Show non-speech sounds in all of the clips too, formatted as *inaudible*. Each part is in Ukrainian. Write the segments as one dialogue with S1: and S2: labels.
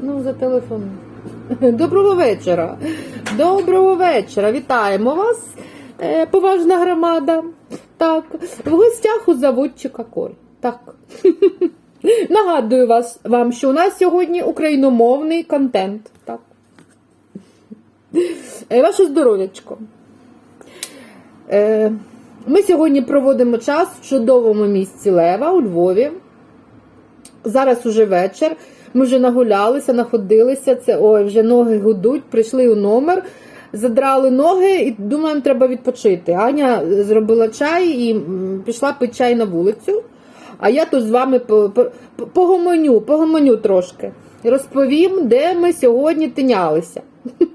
S1: Ну, за телефон. *laughs* Доброго вечора. Доброго вечора. Вітаємо вас, е, поважна громада. Так, в гостях у заводчика Коль. Так. *laughs* Нагадую вас, вам, що у нас сьогодні україномовний контент. Так. Е, Ваше здоров'ячко. Е, Ми сьогодні проводимо час в чудовому місці Лева у Львові. Зараз уже вечір. Ми вже нагулялися, находилися. Це ой, вже ноги гудуть, прийшли у номер, задрали ноги і думаємо, треба відпочити. Аня зробила чай і пішла пити чай на вулицю. А я тут з вами по- по- по- погомоню, погомоню трошки. Розповім, де ми сьогодні тинялися. *laughs*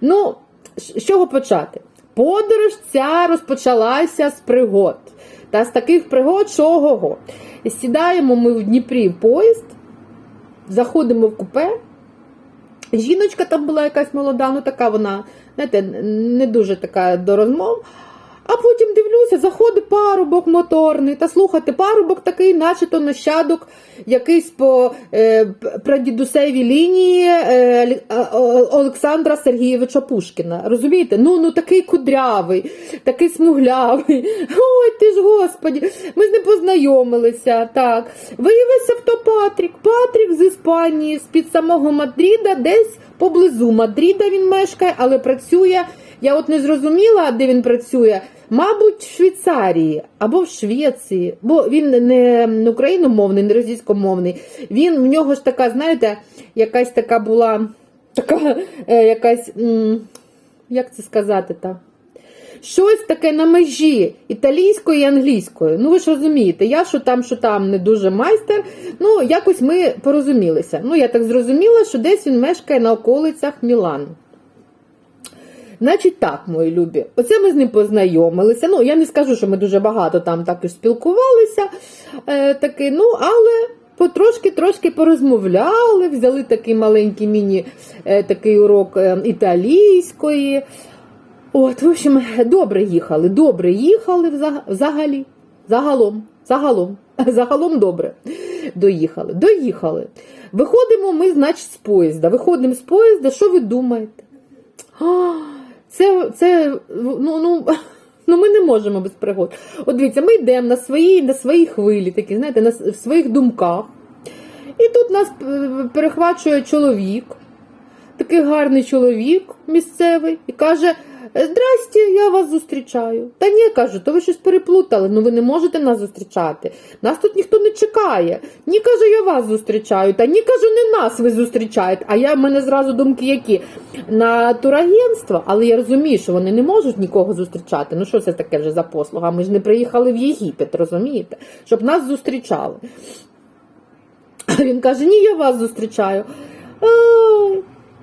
S1: Ну, з чого почати? Подорож ця розпочалася з пригод. Та з таких пригод, що ого-го. Сідаємо ми в Дніпрі в поїзд, заходимо в купе. Жіночка там була якась молода, ну така вона, знаєте, не дуже така до розмов. А потім дивлюся, заходить парубок моторний. Та слухайте, парубок такий, начебто нащадок, якийсь по е, прадідусевій лінії е, Олександра Сергійовича Пушкіна. Розумієте? Ну, ну такий кудрявий, такий смуглявий. *laughs* Ой, ти ж господі, ми з ним познайомилися. Так. Виявився в то Патрік. Патрік з Іспанії, з-під самого Мадріда, десь поблизу Мадріда він мешкає, але працює. Я от не зрозуміла, де він працює. Мабуть, в Швейцарії або в Швеції, бо він не україномовний, не російськомовний. Він в нього ж така, знаєте, якась така була, така е, якась, як це сказати так? Щось таке на межі італійської і англійської. Ну, ви ж розумієте, я що там, що там не дуже майстер. Ну, якось ми порозумілися. Ну, я так зрозуміла, що десь він мешкає на околицях Мілану. Значить, так, мої любі, оце ми з ним познайомилися. Ну, я не скажу, що ми дуже багато там так і спілкувалися, е, таки, ну, але потрошки-трошки порозмовляли, взяли такий маленький міні е, урок е, італійської. От, в общем, добре їхали, добре їхали взагалі. Загалом, загалом, *laughs* загалом добре. Доїхали. Доїхали. Виходимо ми, значить, з поїзда. Виходимо з поїзда, що ви думаєте? Це, це ну, ну, *laughs* ну ми не можемо без пригод. От дивіться, ми йдемо на свої, на свої хвилі, такі, знаєте, на, в своїх думках. І тут нас е, перехвачує чоловік, такий гарний чоловік місцевий, і каже: Здрасте, я вас зустрічаю. Та ні, кажу, то ви щось переплутали, ну ви не можете нас зустрічати. Нас тут ніхто не чекає. Ні, каже, я вас зустрічаю. Та ні, кажу, не нас ви зустрічаєте. А я в мене зразу думки які на турагентство, але я розумію, що вони не можуть нікого зустрічати. Ну що це таке вже за послуга? Ми ж не приїхали в Єгипет, розумієте? Щоб нас зустрічали. Він каже: Ні, я вас зустрічаю.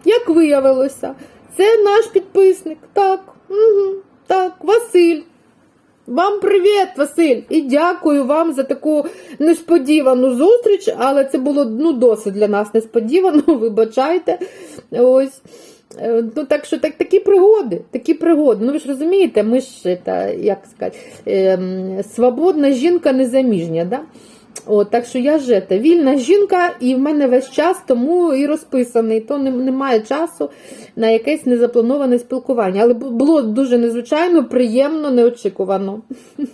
S1: Як виявилося, це наш підписник. Так, угу, так, Василь. Вам привіт, Василь! І дякую вам за таку несподівану зустріч, але це було ну, досить для нас несподівано, *laughs* вибачайте. Ось. Е, Ну, так що так, такі пригоди, такі пригоди. Ну ви ж розумієте, ми ж та, як сказати, ем, свободна жінка незаміжня. Да? От, так що я ж вільна жінка, і в мене весь час тому і розписаний, то немає часу на якесь незаплановане спілкування. Але було дуже незвичайно, приємно, неочікувано. *laughs*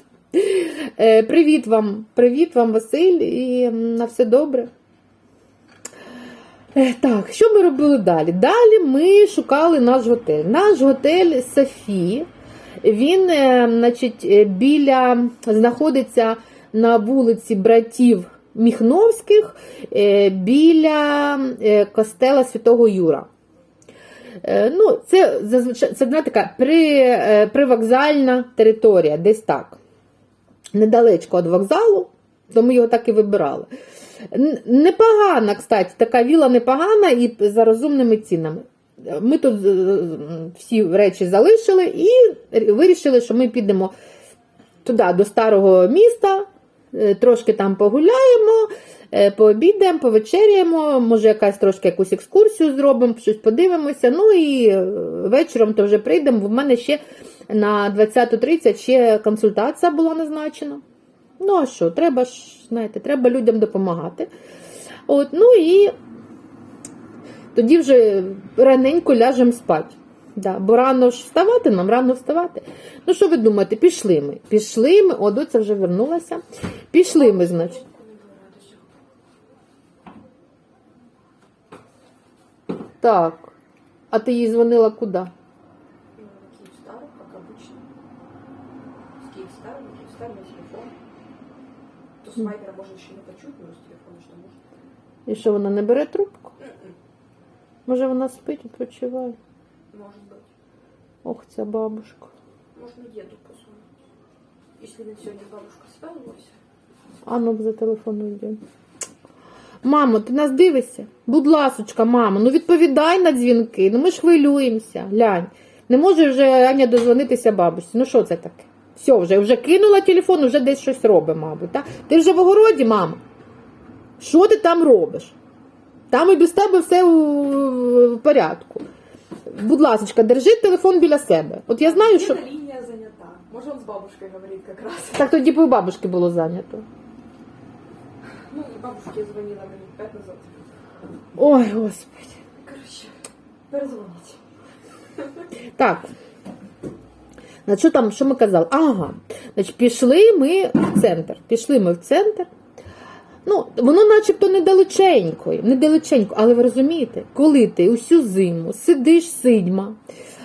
S1: Е, Привіт вам, привіт вам, Василь, і на все добре. Е, Так, що ми робили далі? Далі ми шукали наш готель. Наш готель Софі. Він, е, значить, біля знаходиться на вулиці братів Міхновських е, біля е, костела Святого Юра. Е, Ну, це зазвичай це знаєте, така при, привокзальна територія, десь так. Недалечко від вокзалу, то ми його так і вибирали. Непогана, кстати, така віла непогана і за розумними цінами. Ми тут всі речі залишили і вирішили, що ми підемо туди, до старого міста, трошки там погуляємо, е, пообідаємо, повечеряємо, може якась трошки якусь екскурсію зробимо, щось подивимося. Ну і е, вечором то вже прийдемо. В мене ще на 20.30 ще консультація була назначена. Ну а що, треба ж, знаєте, треба людям допомагати. От, ну і тоді вже раненько ляжемо спати. Да, бо рано ж вставати, нам рано вставати. Ну, що ви думаєте, пішли ми. Пішли ми, о, доця вже вернулася. Пішли ми, значить. Так. А ти їй дзвонила куди?
S2: На Киевстар, как обычно. С Киевстар, на Киевстар, на телефон. То Вайбера можно еще не почуть, но с телефона что можно.
S1: І що вона не бере трубку? Може вона спить, відпочиває?
S2: Быть.
S1: Ох, ця бабушка.
S2: Можно деду позвонить. Если на сегодня бабушка спалилась.
S1: А ну за телефону йде. Мамо, ти нас дивишся? Будь ласочка, мамо, ну відповідай на дзвінки. Ну ми ж хвилюємося. Глянь. Не може вже Аня дозвонитися бабусі. Ну що це таке? Все, вже, вже кинула телефон, вже десь щось робить, мабуть. Так? Ти вже в огороді, мама? Що ти там робиш? Там і без тебе все в порядку. Будь ласочка, держи телефон біля себе. От я знаю, що.
S2: Линия занята. Может, он с бабушкой говорит как раз.
S1: Так тоді б у бабушки було зайнято.
S2: Ну, и бабушке звонила минут пять назад.
S1: Ой, господи.
S2: Короче, перезвонить.
S1: Так. Значить, що там, що ми казали? Ага. Значить, пішли ми в центр. Пішли ми в центр. Ну, воно начебто недалеченько, недалеченько, але ви розумієте, коли ти усю зиму сидиш сидьма,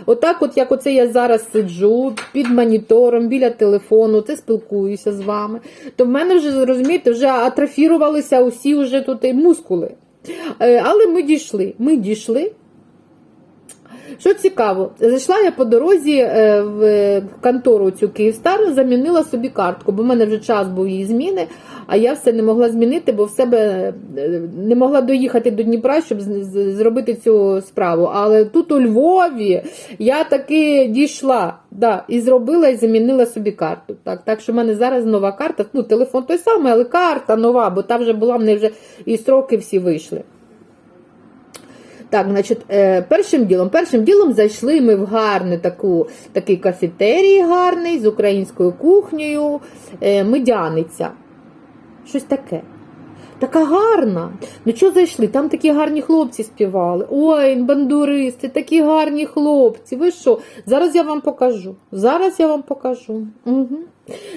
S1: отак, от як оце я зараз сиджу під монітором, біля телефону, це спілкуюся з вами, то в мене вже, розумієте, вже атрофірувалися усі вже тут мускули. Е, Але ми дійшли. Ми дійшли. Що цікаво, зайшла я по дорозі е, в контору цю Київстар, замінила собі картку, бо в мене вже час був її зміни, а я все не могла змінити, бо в себе е, не могла доїхати до Дніпра, щоб зробити цю справу. Але тут у Львові я таки дійшла да, і зробила і замінила собі карту. Так, так що в мене зараз нова карта. Ну, телефон той самий, але карта нова, бо та вже була, в вже і строки всі вийшли. Так, значить, е, першим ділом, першим ділом зайшли ми в гарну таку, такий кафетерій гарний з українською кухнею, е, медяниця. Щось таке. Така гарна. Ну чого зайшли? Там такі гарні хлопці співали. Ой, бандуристи, такі гарні хлопці. Ви що? Зараз я вам покажу. Зараз я вам покажу. Угу.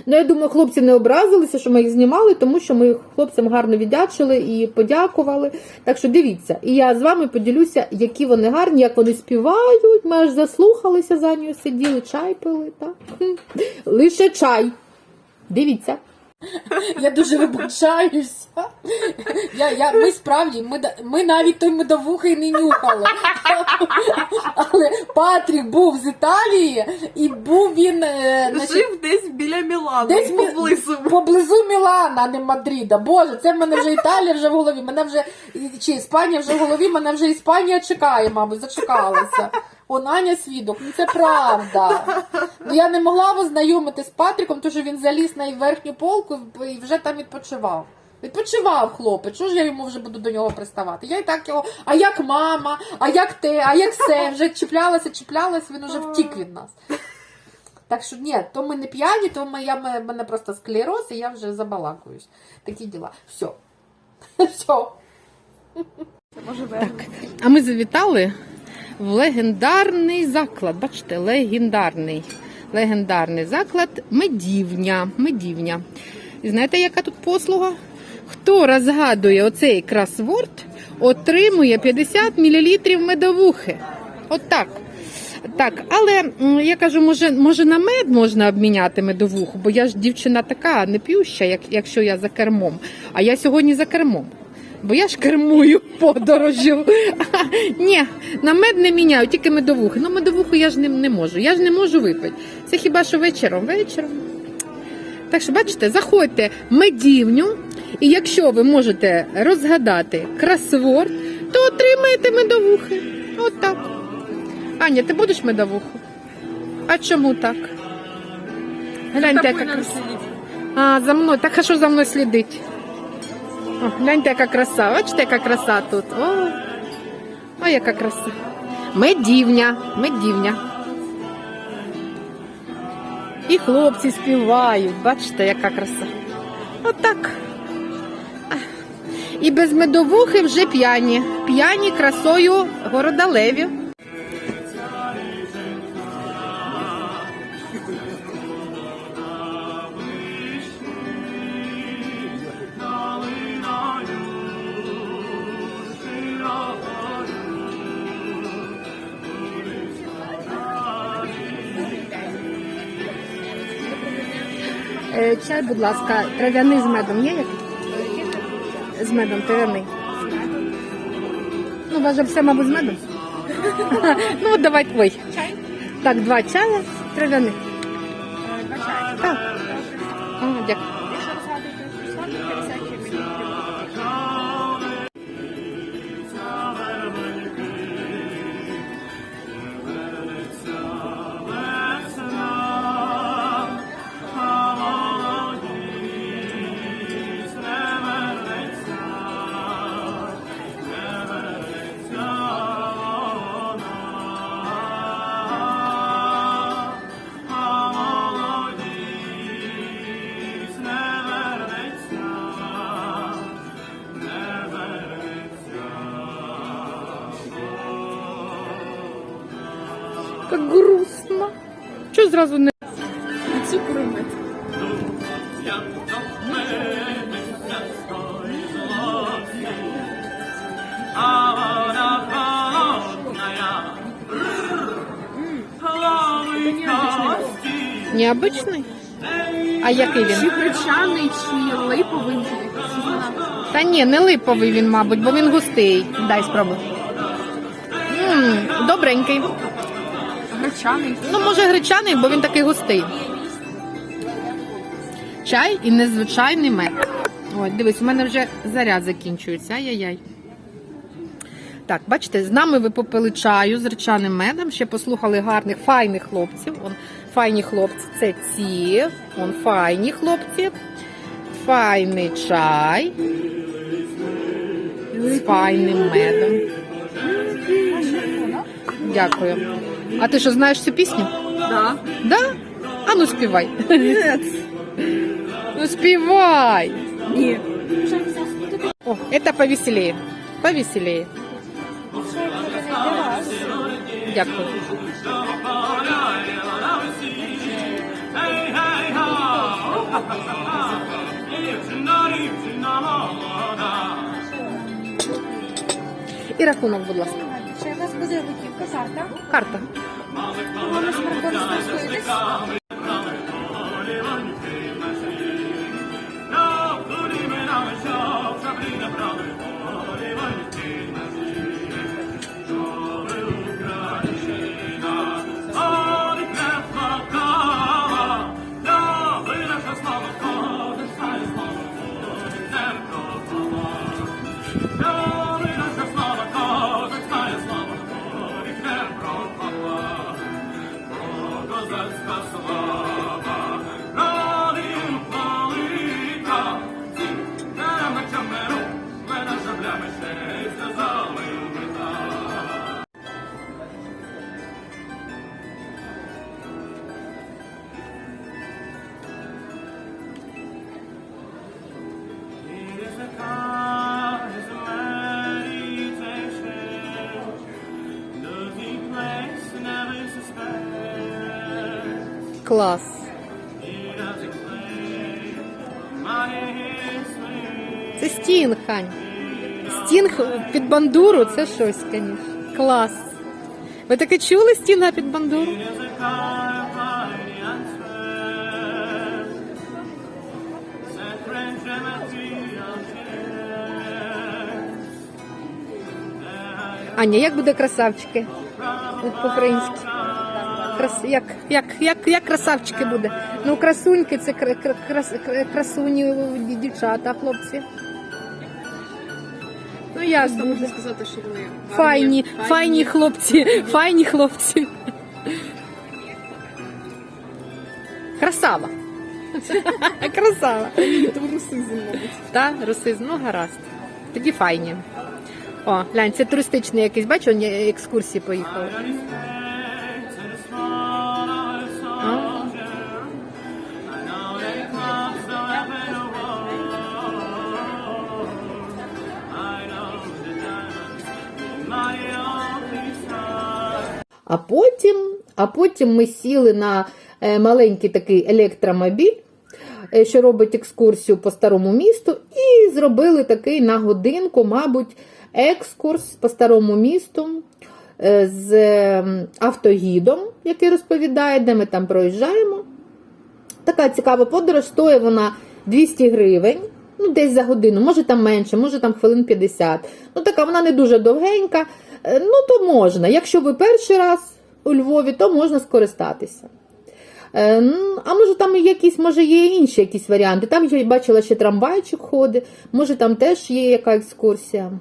S1: Ну, я думаю, хлопці не образилися, що ми їх знімали, тому що ми хлопцям гарно віддячили і подякували. Так що дивіться, і я з вами поділюся, які вони гарні, як вони співають. Ми аж заслухалися за нею, сиділи, чай пили. Так? Лише чай. Дивіться. *laughs*
S3: Я дуже вибачаюся. Я, я, ми справді, ми, ми навіть той медовухий не нюхали. *laughs* Але Патрік був з Італії і був він е, значить,
S4: Жив десь біля Мілану,
S3: десь
S4: поблизу.
S3: поблизу Мілана, а не Мадрида. Боже, це в мене вже Італія вже в голові. Мене вже чи Іспанія вже в голові, мене вже Іспанія чекає, мабуть, зачекалася. Аня свідок, ну це правда. Ну я не могла познайомити з Патріком, тому що він заліз на верхню полку і вже там відпочивав. Відпочивав хлопець, що ж я йому вже буду до нього приставати? Я і так його, а як мама, а як те, а як все, вже чіплялася, чіплялася, він уже втік від нас. Так що ні, то ми не п'яні, то ми, я, мене просто склероз, і я вже забалакуюсь. Такі діла. Все. *laughs* Все.
S1: А ми завітали в легендарний заклад. Бачите, легендарний. Легендарний заклад медівня. Медівня. І знаєте, яка тут послуга? Хто розгадує оцей кросворд, отримує 50 мл медовухи. От так. Так, але я кажу, може, може на мед можна обміняти медовуху, бо я ж дівчина така не п'юща, як, якщо я за кермом. А я сьогодні за кермом. Бо я ж кермую подорожю. *laughs* Ні, на мед не міняю, тільки медовухи. Ну, медовуху я ж не, не можу. Я ж не можу випити. Це хіба що вечором? Вечором. Так що, бачите, заходьте в медівню, і якщо ви можете розгадати кросворд, то отримаєте медовухи. От так. Аня, ти будеш медовуху? А чому так? Гляньте, яка краса. А, за мною. Так а що за мною слідить? Гляньте, яка краса. Бачите, яка краса тут. О, о яка краса. Медівня, медівня. І хлопці співають. Бачите, яка краса. Отак. І без медовухи вже п'яні. П'яні красою города Чай, будь ласка, трав'яний з медом є? З медом, трав'яний. Ну, у вас же все, мабуть, з медом. *laughs* ну, от давайте. Ой. Чай? Так, два чая, трав'яних. Зразу не
S4: Цукру мед.
S1: необычний? А який
S4: Чи
S1: він?
S4: гречаний, чи липовий.
S1: Та ні, не липовий він, мабуть, бо він густий. Дай спробуй. М, добренький.
S4: Гречаний.
S1: Ну, може, гречаний, бо він такий густий. Чай і незвичайний мед. Ой, дивись, у мене вже заряд закінчується. Ай-яй-яй. Так, бачите, з нами ви попили чаю з гречаним медом, ще послухали гарних, файних хлопців. Он, файні хлопці, це ці. Он файні хлопці. Файний чай. З файним медом. Дякую. А ти що, знаєш цю пісню?
S4: Да.
S1: Да? А ну співай. Ну співай.
S4: Ні.
S1: О, это повеселее. Повеселее. Дякую. І рахунок, будь ласка.
S4: Буде готівка карта.
S1: Карта.
S4: Воно смартфон скористуєтесь.
S1: Клас. Це стінг, Хань. Стінг під бандуру це щось, звісно. Клас. Ви таке чули стінга під бандуру? Аня, як буде красавчики? От По-українськи. Крас... Як, як, як, як красавчики буде? Ну, красуньки це кра... кра- крас... красуні дівчата, хлопці. Ну як
S4: Можна сказати, що вони
S1: Файні, файні хлопці, файні хлопці. Красава. *laughs* Красава.
S4: То русизм, мабуть.
S1: Та, русизм, ну гаразд. Тоді файні. О, глянь, це туристичний якийсь, бачу, екскурсії поїхали. А потім, а потім ми сіли на е, маленький такий електромобіль, е, що робить екскурсію по старому місту, і зробили такий на годинку, мабуть, екскурс по старому місту е, з автогідом, який розповідає, де ми там проїжджаємо. Така цікава подорож, стоїть вона 200 гривень, ну десь за годину, може там менше, може там хвилин 50. Ну така вона не дуже довгенька. Е, Ну, то можна. Якщо ви перший раз у Львові, то можна скористатися. Е, А може там якісь, може, є інші якісь варіанти. Там я бачила, ще трамвайчик ходить, може там теж є яка екскурсія.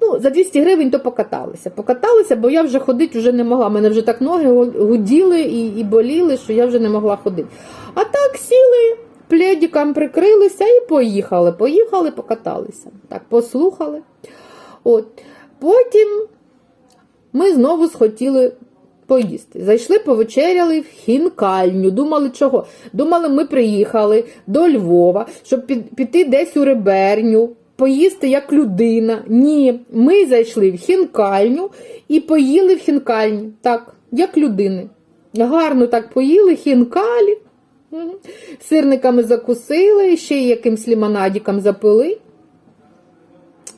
S1: Ну, за 200 гривень то покаталися. Покаталися, бо я вже ходити вже не могла. Мене вже так ноги гуділи і, і боліли, що я вже не могла ходити. А так сіли, пледиком прикрилися і поїхали. Поїхали, покаталися. Так, послухали. От. Потім ми знову схотіли поїсти. Зайшли, повечеряли в хінкальню. Думали, чого? Думали, ми приїхали до Львова, щоб піти десь у реберню, поїсти як людина. Ні, ми зайшли в хінкальню і поїли в хінкальні. Так, як людини. Гарно так поїли, хінкалі. Сирниками закусили, ще якимсь лімонадіком запили.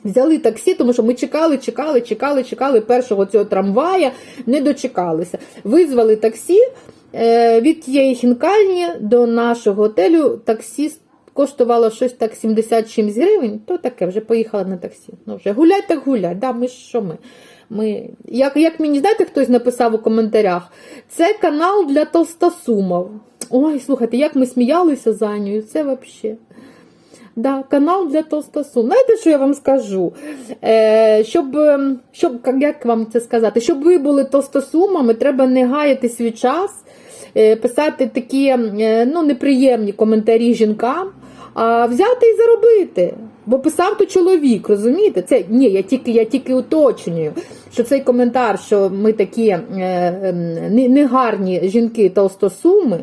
S1: Взяли таксі, тому що ми чекали, чекали, чекали, чекали першого цього трамвая, не дочекалися. Визвали таксі е, від тієї хінкальні до нашого готелю. Таксі коштувало щось так 70 чимсь гривень, то таке вже поїхала на таксі. Ну вже гулять так гулять. Да, ми що ми? Ми, як, як мені знаєте, хтось написав у коментарях, це канал для толстосумов. Ой, слухайте, як ми сміялися за нею, це взагалі. Да, канал для толстосум. Знаєте, що я вам скажу? Е, щоб, ем, щоб, як вам це сказати, щоб ви були толстосумами, треба не гаяти свій час, е, писати такі е, ну, неприємні коментарі жінкам, а взяти і заробити. Бо писав то чоловік, розумієте? Це ні, я тільки, я тільки уточнюю, що цей коментар, що ми такі е, е, негарні жінки толстосуми.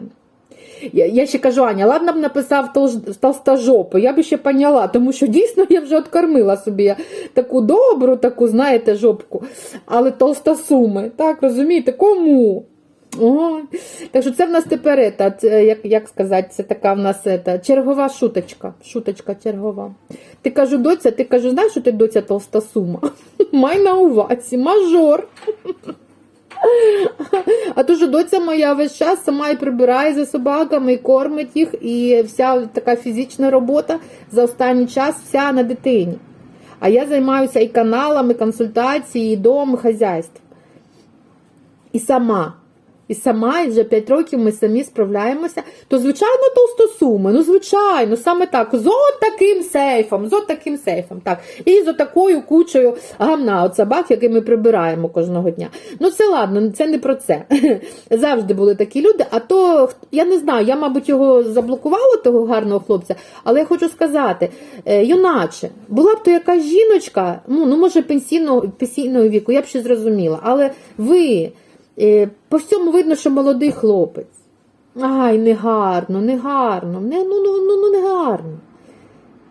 S1: Я, ще кажу, Аня, ладно б написав толстожопи, я б ще поняла, тому що дійсно я вже откормила собі таку добру, таку, знаєте, жопку, але толстосуми, так, розумієте, кому? Ой. Так що це в нас тепер, ета, як, як сказати, це така в нас ета, чергова шуточка. Шуточка чергова. Ти кажу, доця, ти кажу, знаєш, що ти доця толстосума? *laughs* Май на увазі, мажор. А то, що доця моя весь час сама і прибирає за собаками, і кормить їх, і вся така фізична робота за останній час вся на дитині. А я займаюся і каналами, консультації, і дом, і хазяйством. І сама. І сама, і вже 5 років ми самі справляємося, то, звичайно, толстосуми. Ну, звичайно, саме так. З от таким сейфом, з от таким сейфом. так. І з отакою кучою гамна от собак, які ми прибираємо кожного дня. Ну, це ладно, це не про це. *laughs* Завжди були такі люди. А то, я не знаю, я, мабуть, його заблокувала, того гарного хлопця, але я хочу сказати, е, юначе, була б то якась жіночка, ну, ну може, пенсійного, пенсійного віку, я б ще зрозуміла, але ви. Е, По всьому видно, що молодий хлопець. Ай, не гарно, не ну, ну, ну, ну, не гарно.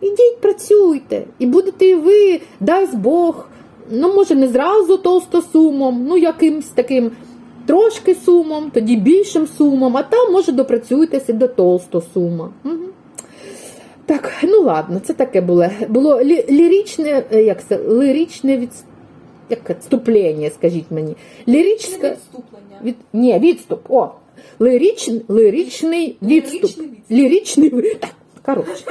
S1: Ідіть, працюйте, і будете і ви, дасть Бог, ну, може, не зразу толстосумом, ну, якимсь таким трошки сумом, тоді більшим сумом, а там, може, допрацюєтеся до толстосума. Угу. Так, ну ладно, це таке було. Було лі, ліричне, е, як це, ліричне від, як це, вступлення, скажіть мені. Ліричне,
S2: Відступлення.
S1: від... Ні, відступ. О, лирич... лиричний відступ.
S2: Ліричний відступ.
S1: Коротше.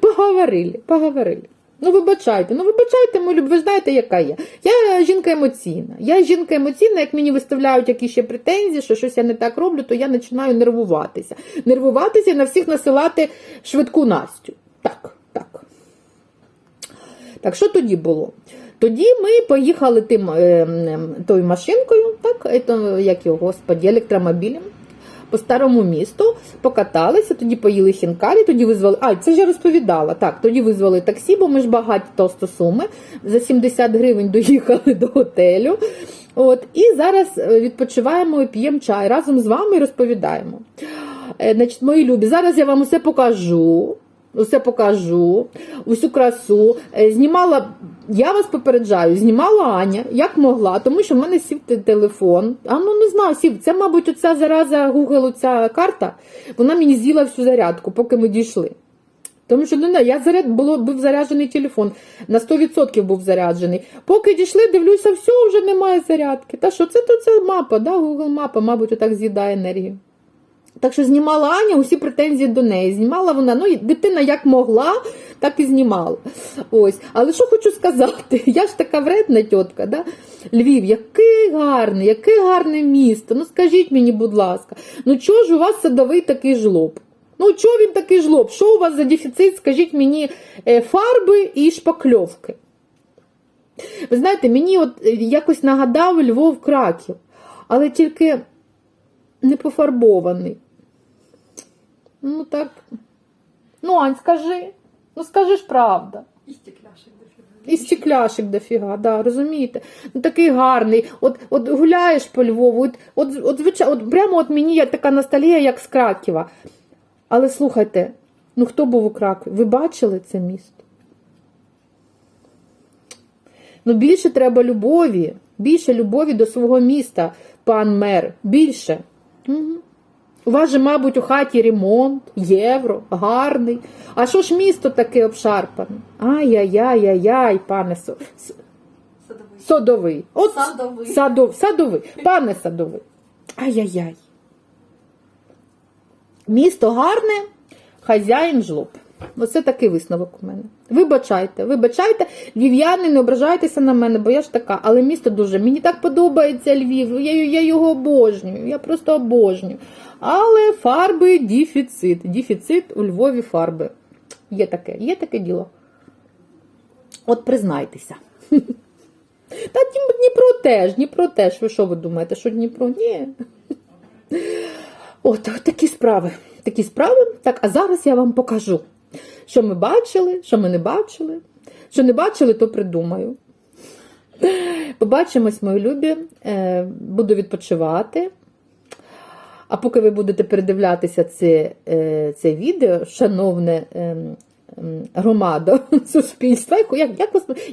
S1: Поговорили, поговорили. Ну, вибачайте, ну вибачайте, мою любов, ви знаєте, яка я. Я жінка емоційна. Я жінка емоційна, як мені виставляють якісь ще претензії, що щось я не так роблю, то я починаю нервуватися. Нервуватися і на всіх насилати швидку Настю. Так, так. Так, що тоді було? Тоді ми поїхали тим, е, тою машинкою, так, як його, господі, електромобілем по старому місту, покаталися, тоді поїли хінкалі, тоді визвали. А, це ж я розповідала. Так, тоді визвали таксі, бо ми ж багаті толстосуми. За 70 гривень доїхали до готелю. От, і зараз е, відпочиваємо п'ємо чай разом з вами розповідаємо. Е, Значить, мої любі, зараз я вам усе покажу. Усе покажу, усю красу. Е, Знімала Я вас попереджаю, знімала Аня як могла, тому що в мене сів телефон. А ну не знаю, сів. Це, мабуть, оця зараза Google, оця карта, вона мені з'їла всю зарядку, поки ми дійшли. Тому що ну, я заряд, було, був заряджений телефон, на 100% був заряджений. Поки дійшли, дивлюся, все, вже немає зарядки. Та що це то це мапа, да? Google мапа, мабуть, отак з'їдає енергію. Так що знімала Аня, усі претензії до неї. Знімала вона, ну, дитина як могла, так і знімала. Ось. Але що хочу сказати, *laughs* я ж така вредна тітка, да? Львів, який гарний, яке гарне місто. Ну скажіть мені, будь ласка, ну чого ж у вас садовий такий жлоб? Ну, чого він такий жлоб? Що у вас за дефіцит, скажіть мені, е, фарби і шпакльовки? Ви знаєте, мені от е, якось нагадав Львов Краків, але тільки не пофарбований. Ну так. Ну, Ань, скажи. Ну скажи ж правда.
S2: И стекляшек дофига.
S1: І стекляшек дофіга, да, розумієте? Ну такий гарний. От, от гуляєш по Львову, от, от, от, звичайно, от прямо от мені є така ностальгія, як з Краківа. Але слухайте, ну хто був у Кракові? Ви бачили це місто? Ну, більше треба любові, більше любові до свого міста, пан мер. Більше. Угу. У вас же, мабуть, у хаті ремонт, євро, гарний. А що ж місто таке обшарпане? Ай-яй-яй-яй-яй, пане со...
S2: садовий.
S1: Садовий. От
S2: Садовий.
S1: Садов... Садовий. Пане садовий. Ай-яй-яй. Місто гарне, хазяїн жлоб. Оце такий висновок у мене. Вибачайте, вибачайте, львів'яни, не ображайтеся на мене, бо я ж така, але місто дуже. Мені так подобається Львів, я, я його обожнюю, я просто обожнюю. Але фарби дефіцит. Дефіцит у Львові фарби. Є таке, є таке діло. От признайтеся. *laughs* Та Дніп- Дніпро теж, Дніпро теж. Ви що ви думаєте, що Дніпро? Ні. *laughs* От такі справи. Такі справи. Так, а зараз я вам покажу, що ми бачили, що ми не бачили. Що не бачили, то придумаю. Побачимось, мої любі. Е, Буду відпочивати. А поки ви будете передивлятися це, це відео, шановне ем, громада *laughs* суспільства, як, як,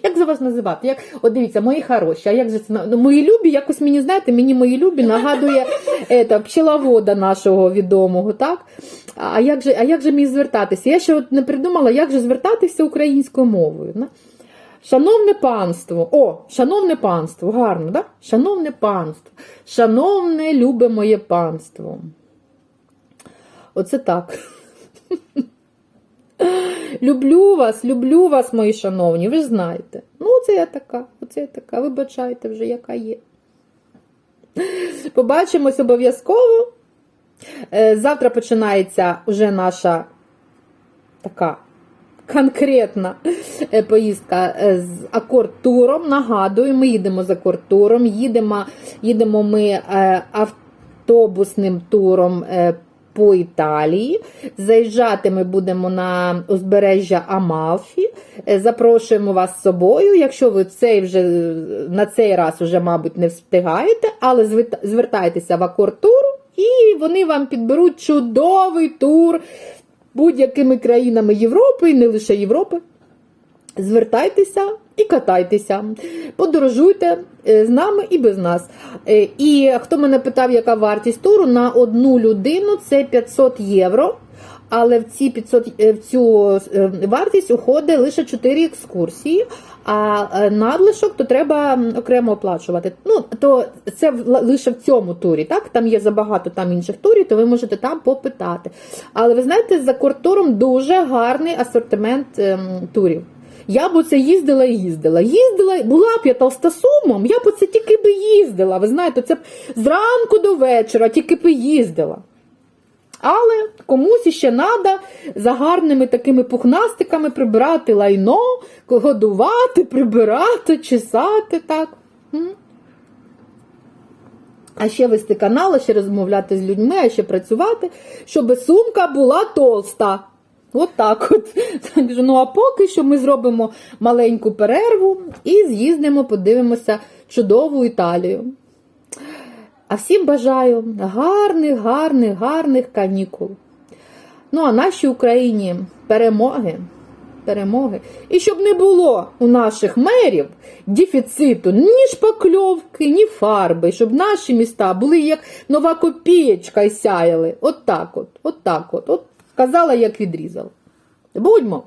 S1: як, за вас називати? Як, от дивіться, мої хороші, а як же це ну, мої любі, якось мені знаєте, мені мої любі нагадує ета, пчеловода нашого відомого, так? А як же, а як же мені звертатися? Я ще от не придумала, як же звертатися українською мовою. Шановне панство, о, шановне панство, гарно, да? Шановне панство, шановне любе моє панство. Оце так. *laughs* Люблю вас, люблю вас, мої шановні, ви ж знаєте. Ну, оце я така, оце я така, вибачайте вже, яка є. Побачимось обов'язково. Е, Завтра починається вже наша така конкретна е, поїздка е, з акорд-туром. Нагадую, ми їдемо з акорд-туром, їдемо, їдемо ми автобусним туром по Італії. Заїжджати ми будемо на узбережжя Амалфі. Е, Запрошуємо вас з собою. Якщо ви цей вже на цей раз вже, мабуть, не встигаєте, але звертайтеся в акорд-тур, і вони вам підберуть чудовий тур будь-якими країнами Європи, і не лише Європи. Звертайтеся і катайтеся, подорожуйте е, з нами і без нас. Е, І хто мене питав, яка вартість туру на одну людину це 500 євро. Але в, ці 500, е, в цю вартість уходить лише 4 екскурсії, а надлишок то треба окремо оплачувати. Ну, то це лише в цьому турі, так? Там є забагато там інших турів, то ви можете там попитати. Але ви знаєте, за кортуром дуже гарний асортимент ем, турів. Я б оце їздила і їздила. Їздила, була б я толстосумом, я б оце тільки би їздила. Ви знаєте, це б зранку до вечора тільки би їздила. Але комусь іще треба за гарними такими пухнастиками прибирати лайно, годувати, прибирати, чесати. так. А ще вести канал, а ще розмовляти з людьми, а ще працювати, щоб сумка була толста. От так от. Ну а поки що ми зробимо маленьку перерву і з'їздимо, подивимося чудову Італію. А всім бажаю гарних, гарних, гарних канікул. Ну, а нашій Україні перемоги, перемоги. І щоб не було у наших мерів дефіциту ні шпакльовки, ні фарби, щоб наші міста були як нова копієчка і сяяли. От так от, от так от. От сказала, як відрізала. Будьмо.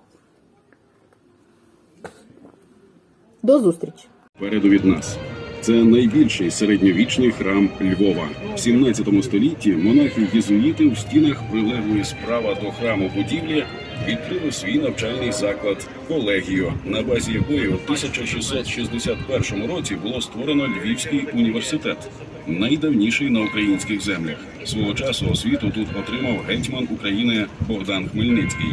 S1: До зустрічі.
S5: Попереду від нас. Це найбільший середньовічний храм Львова. В 17 столітті монахи-єзуїти в стінах прилеглої справа до храму будівлі відкрили свій навчальний заклад колегію, на базі якої у 1661 році було створено Львівський університет, найдавніший на українських землях. Свого часу освіту тут отримав гетьман України Богдан Хмельницький.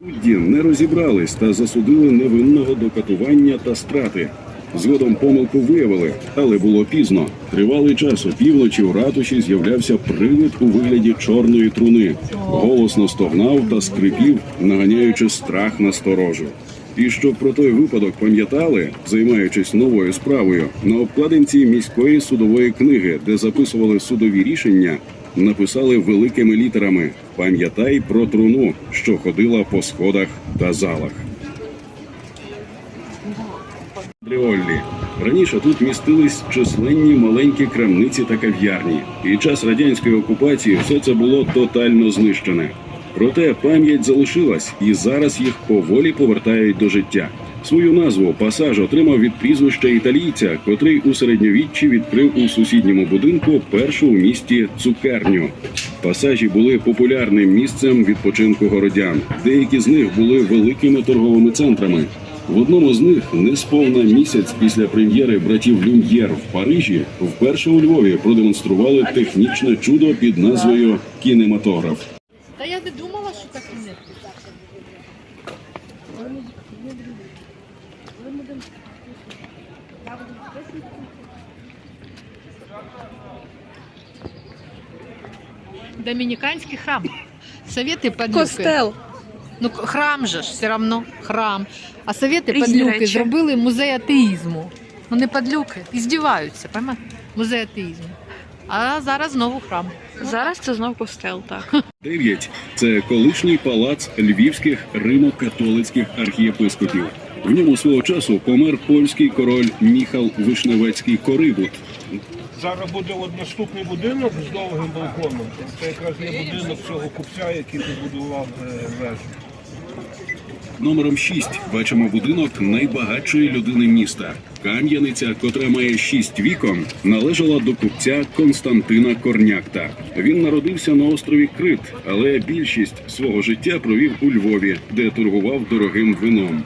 S5: Судді не розібрались та засудили невинного до катування та страти. Згодом помилку виявили, але було пізно. Тривалий час опівночі у ратуші з'являвся привид у вигляді чорної труни. Голосно стогнав та скрипів, наганяючи страх на сторожу. І щоб про той випадок пам'ятали, займаючись новою справою, на обкладинці міської судової книги, де записували судові рішення, написали великими літерами Пам'ятай про труну, що ходила по сходах та залах. Бріоллі. Раніше тут містились численні маленькі крамниці та кав'ярні. Під час радянської окупації все це було тотально знищене. Проте пам'ять залишилась, і зараз їх поволі повертають до життя. Свою назву пасаж отримав від прізвища італійця, котрий у середньовіччі відкрив у сусідньому будинку першу у місті цукерню. Пасажі були популярним місцем відпочинку городян. Деякі з них були великими торговими центрами. В одному з них несповна місяць після прем'єри братів Люм'єр в Парижі вперше у Львові продемонстрували технічне чудо під назвою кінематограф.
S3: Та я не думала, що так не. Домініканський храм. Совєти падлюки.
S4: Костел.
S3: Ну, храм же ж все одно, храм. А совєти
S4: Різні
S3: падлюки
S4: речі.
S3: зробили музей атеїзму. Вони падлюки і здіваються, поймаєте? Музей атеїзму. А зараз знову храм.
S4: Зараз це знов костел, так.
S5: 9 – це колишній палац львівських римо-католицьких архієпископів. В ньому свого часу помер польський король Міхал Вишневецький Корибут.
S6: Зараз буде от наступний будинок з довгим балконом. Це якраз є будинок цього купця, який побудував е, вежу.
S5: Номером 6 бачимо будинок найбагатшої людини міста. Кам'яниця, котра має шість вікон, належала до купця Константина Корнякта. Він народився на острові Крит, але більшість свого життя провів у Львові, де торгував дорогим вином.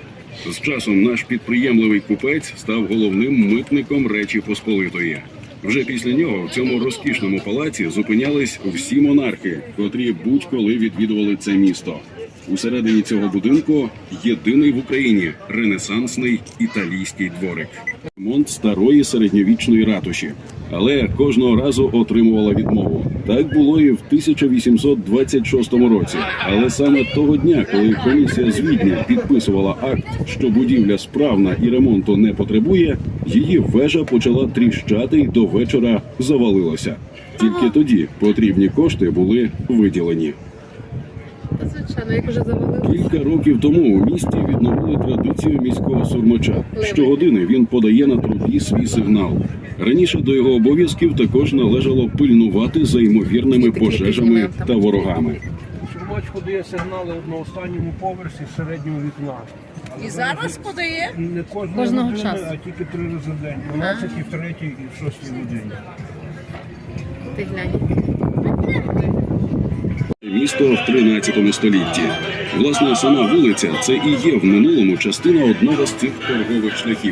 S5: З часом наш підприємливий купець став головним митником Речі Посполитої. Вже після нього в цьому розкішному палаці зупинялись всі монархи, котрі будь-коли відвідували це місто. Усередині цього будинку єдиний в Україні ренесансний італійський дворик. Ремонт старої середньовічної ратуші, але кожного разу отримувала відмову. Так було і в 1826 році. Але саме того дня, коли комісія з Відня підписувала акт, що будівля справна і ремонту не потребує, її вежа почала тріщати й до вечора завалилася. Тільки тоді потрібні кошти були виділені.
S3: Та, як вже завалили.
S5: Кілька років тому у місті відновили традицію міського сурмача. Щогодини він подає на трубі свій сигнал. Раніше до його обов'язків також належало пильнувати за ймовірними пожежами та ворогами.
S6: Сурмач подає сигнали на останньому поверсі середнього вікна.
S4: І зараз подає?
S6: Не кожного,
S3: Кожного
S6: години,
S3: часу.
S6: а тільки три рази в день. 12 і в 3 і в 6 годині.
S3: Ти глянь.
S5: Місто в 13 столітті. Власне, сама вулиця це і є в минулому частина одного з цих торгових шляхів.